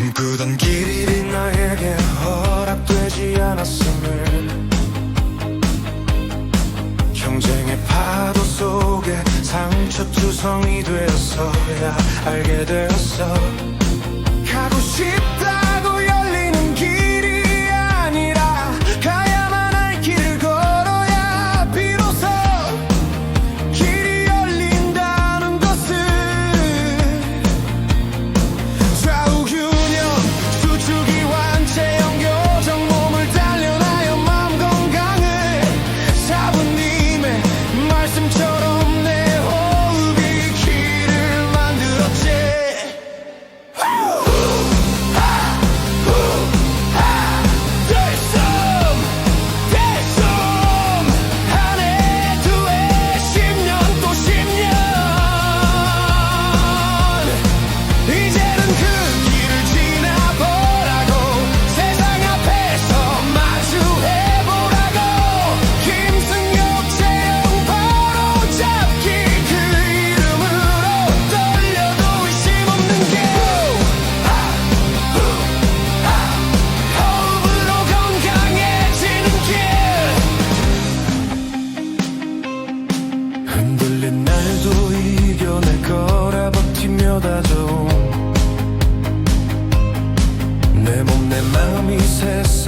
꿈꾸던 길이 나에게 허락되지 않았음을 경쟁의 파도 속에 상처 투성이 되었어야 알게 되었어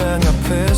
세상 옆에